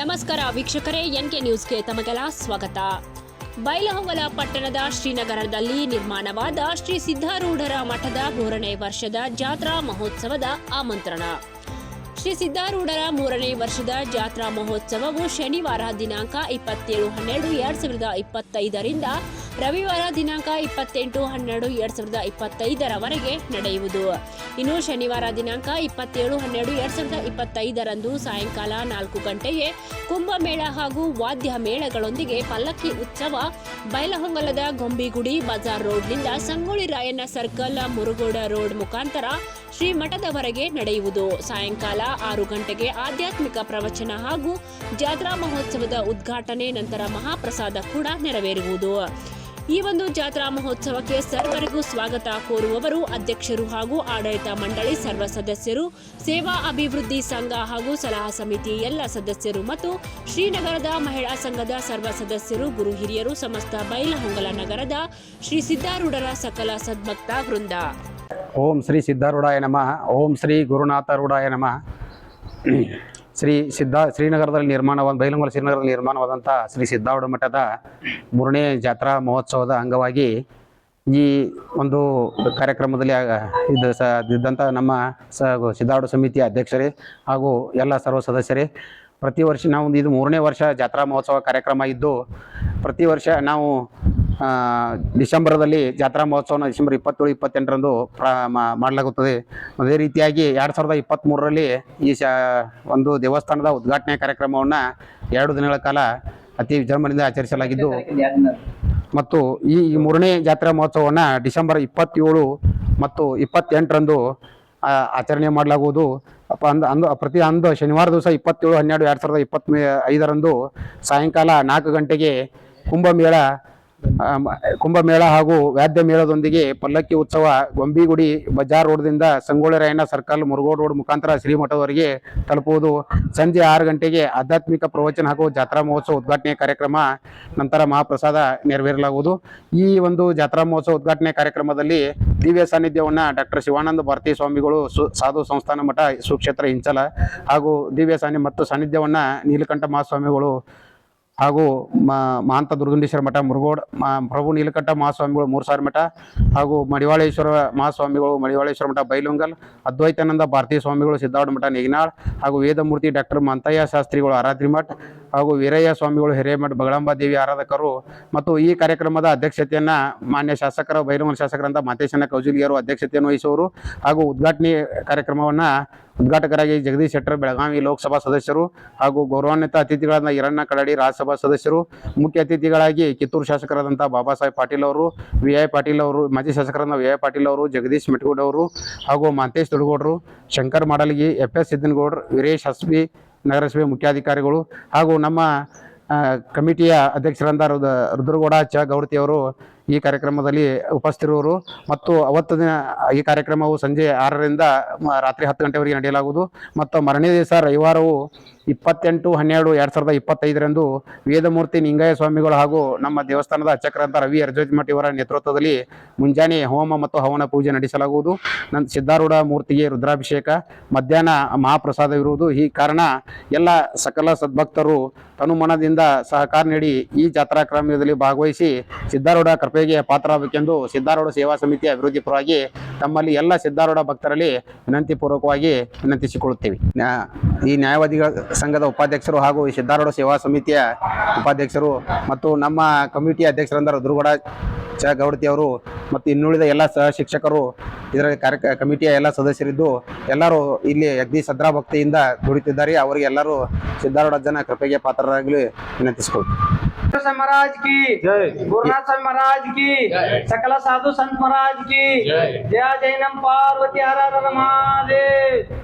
ನಮಸ್ಕಾರ ವೀಕ್ಷಕರೇ, ಎನ್ಕೆ ನ್ಯೂಸ್ಗೆ ತಮಗೆಲ್ಲ ಸ್ವಾಗತ. ಬೈಲಹೊಂಗಲ ಪಟ್ಟಣದ ಶ್ರೀನಗರದಲ್ಲಿ ನಿರ್ಮಾಣವಾದ ಶ್ರೀ ಸಿದ್ಧಾರೂಢರ ಮಠದ ಮೂರನೇ ವರ್ಷದ ಜಾತ್ರಾ ಮಹೋತ್ಸವದ ಆಮಂತ್ರಣ. ಶ್ರೀ ಸಿದ್ಧಾರೂಢರ ಮೂರನೇ ವರ್ಷದ ಜಾತ್ರಾ ಮಹೋತ್ಸವವು ಶನಿವಾರ ದಿನಾಂಕ ಇಪ್ಪತ್ತೇಳು ಹನ್ನೆರಡು ಎರಡ್ ಸಾವಿರದ ಇಪ್ಪತ್ತೈದರಿಂದ ರವಿವಾರ ದಿನಾಂಕ ಇಪ್ಪತ್ತೆಂಟು, ಹನ್ನೆರಡು, ಎರಡ್ ಸಾವಿರದ ಇಪ್ಪತ್ತೈದರವರೆಗೆ ನಡೆಯುವುದು. ಇನ್ನು ಶನಿವಾರ ದಿನಾಂಕ ಇಪ್ಪತ್ತೇಳು, ಹನ್ನೆರಡು, ಎರಡ್ ಸಾವಿರದ ಇಪ್ಪತ್ತೈದರಂದು ಸಾಯಂಕಾಲ ನಾಲ್ಕು ಗಂಟೆಗೆ ಕುಂಭಮೇಳ ಹಾಗೂ ವಾದ್ಯ ಮೇಳಗಳೊಂದಿಗೆ ಪಲ್ಲಕ್ಕಿ ಉತ್ಸವ ಬಯಲಹೊಂಗಲದ ಗೊಂಬಿಗುಡಿ ಬಜಾರ್ ರೋಡ್ನಿಂದ ಸಂಗೊಳ್ಳಿ ರಾಯಣ್ಣ ಸರ್ಕಲ್ ಮುರುಗೋಡ ರೋಡ್ ಮುಖಾಂತರ ಶ್ರೀ ಮಠದವರೆಗೆ ನಡೆಯುವುದು. ಸಾಯಂಕಾಲ ಆರು ಗಂಟೆಗೆ ಆಧ್ಯಾತ್ಮಿಕ ಪ್ರವಚನ ಹಾಗೂ ಜಾತ್ರಾ ಮಹೋತ್ಸವದ ಉದ್ಘಾಟನೆ, ನಂತರ ಮಹಾಪ್ರಸಾದ ಕೂಡ ನೆರವೇರುವುದು. ಈ ಒಂದು ಜಾತ್ರಾ ಮಹೋತ್ಸವಕ್ಕೆ ಸರ್ವರಿಗೂ ಸ್ವಾಗತ ಕೋರುವವರು ಅಧ್ಯಕ್ಷರು ಹಾಗೂ ಆಡಳಿತ ಮಂಡಳಿ ಸರ್ವ ಸದಸ್ಯರು, ಸೇವಾ ಅಭಿವೃದ್ಧಿ ಸಂಘ ಹಾಗೂ ಸಲಹಾ ಸಮಿತಿ ಎಲ್ಲ ಸದಸ್ಯರು ಮತ್ತು ಶ್ರೀನಗರದ ಮಹಿಳಾ ಸಂಘದ ಸರ್ವ ಸದಸ್ಯರು, ಗುರು ಹಿರಿಯರು ಸಮಸ್ತ ಬೈಲಹೊಂಗಲ ನಗರದ ಶ್ರೀ ಸಿದ್ದಾರೂಢರ ಸಕಲ ಸದ್ಭಕ್ತ ವೃಂದ. ಓಂ ಶ್ರೀ ಸಿದ್ದಾರೂಢಾಯ ನಮಃ. ಓಂ ಶ್ರೀ ಗುರುನಾಥರೂಢಾಯ ನಮಃ. ಶ್ರೀ ಸಿದ್ಧ ಶ್ರೀನಗರದಲ್ಲಿ ನಿರ್ಮಾಣವಾದ ಬೈಲಂಗಲ ಶ್ರೀನಗರದಲ್ಲಿ ನಿರ್ಮಾಣವಾದಂಥ ಶ್ರೀ ಸಿದ್ಧಾರೂಢ ಮಠದ ಮೂರನೇ ಜಾತ್ರಾ ಮಹೋತ್ಸವದ ಅಂಗವಾಗಿ ಈ ಒಂದು ಕಾರ್ಯಕ್ರಮದಲ್ಲಿ ಇದು ಸ ಇದ್ದಂಥ ನಮ್ಮ ಸ ಸಮಿತಿ ಸಮಿತಿಯ ಅಧ್ಯಕ್ಷರೇ ಹಾಗೂ ಎಲ್ಲ ಸರ್ವ ಸದಸ್ಯರೇ, ಪ್ರತಿ ವರ್ಷ ನಾವು ಇದು ಮೂರನೇ ವರ್ಷ ಜಾತ್ರಾ ಮಹೋತ್ಸವ ಕಾರ್ಯಕ್ರಮ ಇದ್ದು, ಪ್ರತಿ ವರ್ಷ ನಾವು ಡಿಸೆಂಬರ್ದಲ್ಲಿ ಜಾತ್ರಾ ಮಹೋತ್ಸವನ ಡಿಸೆಂಬರ್ ಇಪ್ಪತ್ತೇಳು, ಇಪ್ಪತ್ತೆಂಟರಂದು ಪ್ರ ಮಾಡಲಾಗುತ್ತದೆ. ಅದೇ ರೀತಿಯಾಗಿ ಎರಡು ಸಾವಿರದ ಇಪ್ಪತ್ತ್ಮೂರರಲ್ಲಿ ಈ ಶ, ಒಂದು ದೇವಸ್ಥಾನದ ಉದ್ಘಾಟನೆ ಕಾರ್ಯಕ್ರಮವನ್ನು ಎರಡು ದಿನಗಳ ಕಾಲ ಅತಿ ವಿಜೃಂಭಣೆಯಿಂದ ಆಚರಿಸಲಾಗಿದ್ದು ಮತ್ತು ಈ ಮೂರನೇ ಜಾತ್ರಾ ಮಹೋತ್ಸವವನ್ನು ಡಿಸೆಂಬರ್ ಇಪ್ಪತ್ತೇಳು ಮತ್ತು ಇಪ್ಪತ್ತೆಂಟರಂದು ಆಚರಣೆ ಮಾಡಲಾಗುವುದು. ಅಪ್ಪ, ಅಂದ, ಅಂದು, ಪ್ರತಿ ಅಂದು ಶನಿವಾರ ದಿವಸ ಇಪ್ಪತ್ತೇಳು, ಹನ್ನೆರಡು, ಎರಡು ಸಾವಿರದ ಇಪ್ಪತ್ತ್ ಐದರಂದು ಸಾಯಂಕಾಲ ನಾಲ್ಕು ಗಂಟೆಗೆ ಕುಂಭಮೇಳ ಕುಂಭಮೇಳ ಹಾಗೂ ವಾದ್ಯ ಮೇಳದೊಂದಿಗೆ ಪಲ್ಲಕ್ಕಿ ಉತ್ಸವ ಗೊಂಬಿಗುಡಿ ಬಜಾರ್ ರೋಡ್ದಿಂದ ಸಂಗೊಳ್ಳಿ ರಾಯಣ್ಣ ಸರ್ಕಲ್ ಮುರುಗೋಡ್ ರೋಡ್ ಮುಖಾಂತರ ಶ್ರೀಮಠದವರಿಗೆ ತಲುಪುವುದು. ಸಂಜೆ ಆರು ಗಂಟೆಗೆ ಆಧ್ಯಾತ್ಮಿಕ ಪ್ರವಚನ ಹಾಗೂ ಜಾತ್ರಾ ಮಹೋತ್ಸವ ಉದ್ಘಾಟನೆ ಕಾರ್ಯಕ್ರಮ ನಂತರ ಮಹಾಪ್ರಸಾದ ನೆರವೇರಲಾಗುವುದು. ಈ ಒಂದು ಜಾತ್ರಾ ಮಹೋತ್ಸವ ಉದ್ಘಾಟನೆ ಕಾರ್ಯಕ್ರಮದಲ್ಲಿ ದಿವ್ಯ ಸಾನ್ನಿಧ್ಯವನ್ನು ಡಾಕ್ಟರ್ ಶಿವಾನಂದ ಭಾರತಿ ಸ್ವಾಮಿಗಳು ಸು, ಸಾಧು ಸಂಸ್ಥಾನ ಮಠ ಸುಕ್ಷೇತ್ರ ಇಂಚಲ ಹಾಗೂ ದಿವ್ಯ ಸಾನ್ನಿ ಮತ್ತು ಸಾನ್ನಿಧ್ಯವನ್ನ ನೀಲಕಂಠ ಮಹಾಸ್ವಾಮಿಗಳು ಹಾಗೂ ಮಹಾಂತ ದುರ್ಗುಂಡೇಶ್ವರ ಮಠ, ಮುರುಗೋಡ್ ಪ್ರಭು ನೀಲಕಂಠ ಮಹಾಸ್ವಾಮಿಗಳು ಮೂರು ಸಾವಿರ ಮಠ, ಹಾಗೂ ಮಡಿವಾಳೇಶ್ವರ ಮಹಾಸ್ವಾಮಿಗಳು ಮಡಿವಾಳೇಶ್ವರ ಮಠ, ಬೈಲುಂಗಲ್, ಅದ್ವೈತಾನಂದ ಭಾರತೀಯ ಸ್ವಾಮಿಗಳು ಸಿದ್ಧಾರ್ಥ ಮಠ, ನೇಗಿನಾಳ್ ಹಾಗೂ ವೇದಮೂರ್ತಿ ಡಾಕ್ಟರ್ ಮಂತಯ್ಯ ಶಾಸ್ತ್ರಿಗಳು ಆರಾಧ್ರಿ ಮಠ ಹಾಗೂ ವೀರಯ್ಯ ಸ್ವಾಮಿಗಳು, ಹಿರೇಮಠ, ಬಗಳಂಬ ದೇವಿ ಆರಾಧಕರು ಮತ್ತು ಈ ಕಾರ್ಯಕ್ರಮದ ಅಧ್ಯಕ್ಷತೆಯನ್ನು ಮಾನ್ಯ ಶಾಸಕರ ಬೈರಮನ ಶಾಸಕರಂತ ಮಾತೇಶನ ಕೌಜುಲಿಯರು ಅಧ್ಯಕ್ಷತೆಯನ್ನು ವಹಿಸುವರು. ಹಾಗೂ ಉದ್ಘಾಟನೆ ಕಾರ್ಯಕ್ರಮವನ್ನು ಉದ್ಘಾಟಕರಾಗಿ ಜಗದೀಶ್ ಶೆಟ್ಟರ್, ಬೆಳಗಾವಿ ಲೋಕಸಭಾ ಸದಸ್ಯರು ಹಾಗೂ ಗೌರವಾನ್ವಿತ ಅತಿಥಿಗಳಾದ ಈರಣ್ಣ ಕಡಡಿ ರಾಜ್ಯಸಭಾ ಸದಸ್ಯರು, ಮುಖ್ಯ ಅತಿಥಿಗಳಾಗಿ ಕಿತ್ತೂರು ಶಾಸಕರಾದಂಥ ಬಾಬಾ ಸಾಹೇಬ್ ಪಾಟೀಲ್ ಅವರು, ವಿ ಐ ಪಾಟೀಲ್ ಅವರು, ಮಾಜಿ ಶಾಸಕರಾದ ವಿ ಐ ಪಾಟೀಲ್ ಅವರು, ಜಗದೀಶ್ ಮೆಟ್ಗೌಡ್ ಅವರು ಹಾಗೂ ಮಾಂತೇಶ್ ದುಡುಗೌಡರು ಶಂಕರ್ ಮಾಡಲಗಿ, ಎಫ್ ಎಸ್ ಸಿದ್ದನಗೌಡ್ರು ವೀರೇಶ್ ಹಸ್ಬಿ ನಗರಸಭೆ ಮುಖ್ಯಾಧಿಕಾರಿಗಳು ಹಾಗೂ ನಮ್ಮ ಕಮಿಟಿಯ ಅಧ್ಯಕ್ಷರಾದ ರುದ ರುದ್ರಗೌಡ ಚ ಗೌಡತಿಯವರು ಈ ಕಾರ್ಯಕ್ರಮದಲ್ಲಿ ಉಪಸ್ಥಿರುವರು ಮತ್ತು ಅವತ್ತು ದಿನ ಈ ಕಾರ್ಯಕ್ರಮವು ಸಂಜೆ ಆರರಿಂದ ರಾತ್ರಿ ಹತ್ತು ಗಂಟೆವರೆಗೆ ನಡೆಯಲಾಗುವುದು. ಮತ್ತು ಮರನೇ ದಿವಸ ರವಿವಾರವು ಇಪ್ಪತ್ತೆಂಟು, ಹನ್ನೆರಡು, ಎರಡು ಸಾವಿರದ ಇಪ್ಪತ್ತೈದರಂದು ವೇದಮೂರ್ತಿ ನಿಂಗಯ್ಯ ಸ್ವಾಮಿಗಳು ಹಾಗೂ ನಮ್ಮ ದೇವಸ್ಥಾನದ ಅರ್ಚಕರಂತ ರವಿ ಅರ್ಜೋಜ್ಮಠ್ ಇವರ ನೇತೃತ್ವದಲ್ಲಿ ಮುಂಜಾನೆ ಹೋಮ ಮತ್ತು ಹವನ ಪೂಜೆ ನಡೆಸಲಾಗುವುದು. ನನ್ನ ಸಿದ್ಧಾರೂಢ ಮೂರ್ತಿಗೆ ರುದ್ರಾಭಿಷೇಕ, ಮಧ್ಯಾಹ್ನ ಮಹಾಪ್ರಸಾದವಿರುವುದು. ಈ ಕಾರಣ ಎಲ್ಲ ಸಕಲ ಸದ್ಭಕ್ತರು ತನುಮನದಿಂದ ಸಹಕಾರ ನೀಡಿ ಈ ಜಾತ್ರಾ ಕ್ರಮದಲ್ಲಿ ಭಾಗವಹಿಸಿ ಸಿದ್ಧಾರೂಢ ಕೃಪೆಗೆ ಪಾತ್ರರಾಗಬೇಕೆಂದು ಸಿದ್ಧಾರೂಢ ಸೇವಾ ಸಮಿತಿಯ ಅಭಿವೃದ್ಧಿ ಪರವಾಗಿ ತಮ್ಮಲ್ಲಿ ಎಲ್ಲ ಸಿದ್ಧಾರೂಢ ಭಕ್ತರಲ್ಲಿ ವಿನಂತಿ ಪೂರ್ವಕವಾಗಿ ವಿನಂತಿಸಿಕೊಳ್ಳುತ್ತೇವೆ ಈ ನ್ಯಾಯವಾದಿಗಳ ಸಂಘದ ಉಪಾಧ್ಯಕ್ಷರು ಹಾಗೂ ಈ ಸಿದ್ಧಾರೂಢ ಸೇವಾ ಸಮಿತಿಯ ಉಪಾಧ್ಯಕ್ಷರು ಮತ್ತು ನಮ್ಮ ಕಮಿಟಿ ಅಧ್ಯಕ್ಷರಂದರು ದುರ್ಗಡ ಚ ಗೌಡತಿಯವರು ಮತ್ತು ಇನ್ನುಳಿದ ಎಲ್ಲ ಸಹ ಶಿಕ್ಷಕರು, ಇದರ ಕಾರ್ಯ ಕಮಿಟಿಯ ಎಲ್ಲ ಸದಸ್ಯರಿದ್ದು ಎಲ್ಲರೂ ಇಲ್ಲಿ ಅಗ್ನಿ ಸದ್ರಾ ಭಕ್ತಿಯಿಂದ ದುಡಿತಿದ್ದಾರೆ. ಅವರಿಗೆಲ್ಲರೂ ಸಿದ್ಧಾರೂಢ ಜನ ಕೃಪೆಗೆ ಪಾತ್ರರಾಗಲಿ ವಿನಂತಿಸಿಕೊಳ್ತೀವಿ महाराज की गुरुनाथ स्वामी महाराज की सकल साधु संत महाराज की। जय जय नम पार्वती हर हर महादेव।